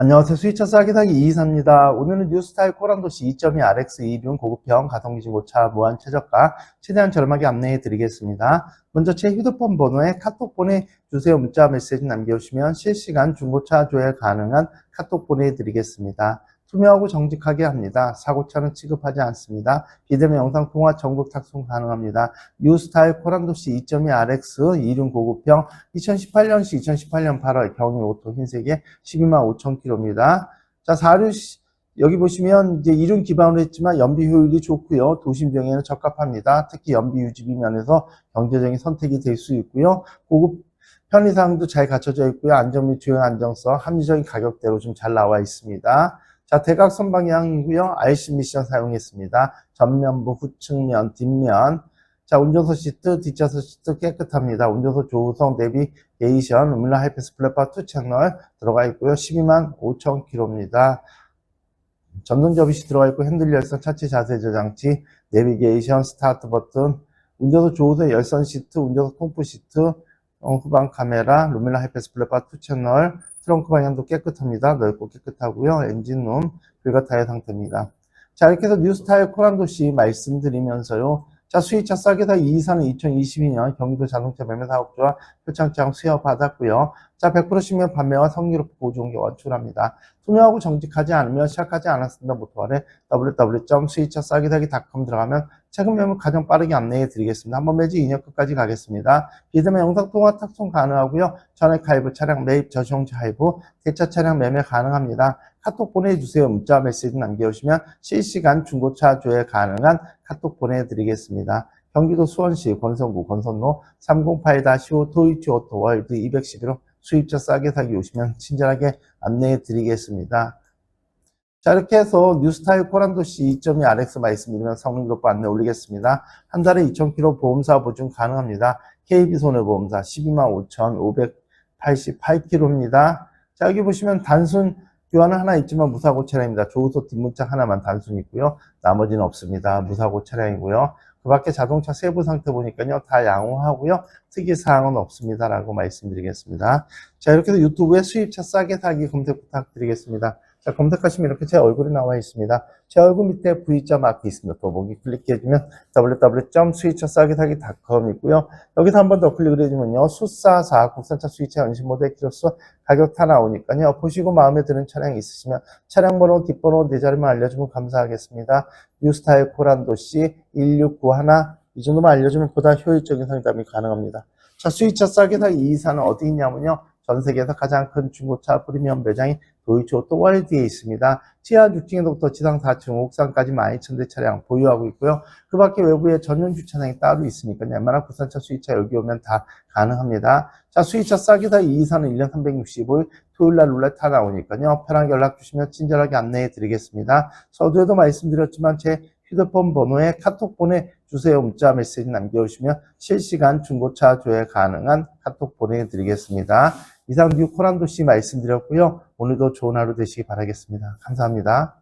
안녕하세요. 수위차 싸게 사기 이이사입니다. 오늘은 뉴스타일 코란도시 2.2 RX 2륜 고급형 가성비 중고차 무한 최저가 최대한 저렴하게 안내해 드리겠습니다. 먼저 제 휴대폰 번호에 카톡 보내주세요. 문자 메시지 남겨주시면 실시간 중고차 조회 가능한 카톡 보내드리겠습니다. 투명하고 정직하게 합니다. 사고차는 취급하지 않습니다. 비대면 영상통화 전국 탁송 가능합니다. 뉴스타일 코란도시 2.2 RX 2륜 고급형 2018년시 2018년 8월 경유 오토 흰색에 12만 5천 킬로입니다. 자, 4륜 여기 보시면 이제 이륜 기반으로 했지만 연비 효율이 좋고요. 도심 비용에는 적합합니다. 특히 연비 유지비 면에서 경제적인 선택이 될 수 있고요. 고급 편의사항도 잘 갖춰져 있고요. 안전 및 주행 안정성, 합리적인 가격대로 좀 잘 나와 있습니다. 자, 대각선 방향이고요. RC 미션 사용했습니다. 전면부, 후측면, 뒷면. 자, 운전석 시트, 뒷좌석 시트 깨끗합니다. 운전석 조우성, 내비게이션, 우밀라 하이패스 플랫파 2 채널 들어가 있고요. 12만 5천 킬로입니다. 전동 접이시 들어가 있고 핸들 열선, 차체 자세 저장치, 내비게이션, 스타트 버튼, 운전석 조우석 열선 시트, 운전석 통풍 시트, 어, 후방 카메라, 루밀라 하이패스 플랫파 2 채널, 트렁크 방향도 깨끗합니다. 넓고 깨끗하고요. 엔진룸, 불가 타이어 상태입니다. 자, 이렇게 해서 뉴스타일 코란도시 말씀드리면서요. 자, 수입차 싸게 다 이사는 2022년 경기도 자동차 매매 사업주와 표창장 수여 받았고요. 자, 100% 신면 판매와 성기로 보조운게 원출합니다. 투명하고 정직하지 않으면 시작하지 않았습니다. 모토아래 www.수입차싸게다기.com 들어가면 최근 매물 가장 빠르게 안내해 드리겠습니다. 한번 매지 2년 끝까지 가겠습니다. 비대면 영상 통화 탁송 가능하고요. 전액 할부 차량 매입 저시용차 할부 대차 차량 매매 가능합니다. 카톡 보내주세요. 문자 메시지 남겨주시면 실시간 중고차 조회 가능한 카톡 보내드리겠습니다. 경기도 수원시 권선구 권선로 308-5 토이치 오토 월드 211호 수입차 싸게 사기 오시면 친절하게 안내해 드리겠습니다. 자, 이렇게 해서 뉴스타일 코란도시 2.2 RX 말씀드리면 성능도법 안내 올리겠습니다. 한 달에 2,000km 보험사 보증 가능합니다. KB손해보험사 125,588km입니다. 자, 여기 보시면 단순 교환은 하나 있지만 무사고 차량입니다. 조우소 뒷문짝 하나만 단순 있고요. 나머지는 없습니다. 무사고 차량이고요. 그 밖에 자동차 세부 상태 보니까요. 다 양호하고요. 특이사항은 없습니다 라고 말씀드리겠습니다. 자, 이렇게 해서 유튜브에 수입차 싸게 사기 검색 부탁드리겠습니다. 자, 검색하시면 이렇게 제 얼굴이 나와 있습니다. 제 얼굴 밑에 V자 마크 있습니다. 더보기 클릭해주면 www.스위차싸게사기.com 있고요. 여기서 한 번 더 클릭을 해주면요. 수사사 국산차 스위차 연신 모델 키로수 가격 다 나오니까요. 보시고 마음에 드는 차량이 있으시면 차량 번호, 뒷번호, 네 자리만 알려주면 감사하겠습니다. 뉴스타일 코란도시 1691 이 정도만 알려주면 보다 효율적인 상담이 가능합니다. 자, 수위차 싸게 사기 이사는 어디 있냐면요. 전 세계에서 가장 큰 중고차 프리미엄 매장이 도이치 오토 월드에 있습니다. 지하 6층에서부터 지상 4층, 옥상까지 12,000대 차량 보유하고 있고요. 그 밖에 외부에 전용 주차장이 따로 있으니까 웬만한 국산차 수입차 여기 오면 다 가능합니다. 자, 수입차 싸기다 이이사는 1년 365일 토요일 날 룰렛 다 나오니까요. 편하게 연락 주시면 친절하게 안내해 드리겠습니다. 서두에도 말씀드렸지만 제 휴대폰 번호에 카톡 보내주세요. 문자 메시지 남겨주시면 실시간 중고차 조회 가능한 카톡 보내드리겠습니다. 이상 뉴 코란도시 말씀드렸고요. 오늘도 좋은 하루 되시기 바라겠습니다. 감사합니다.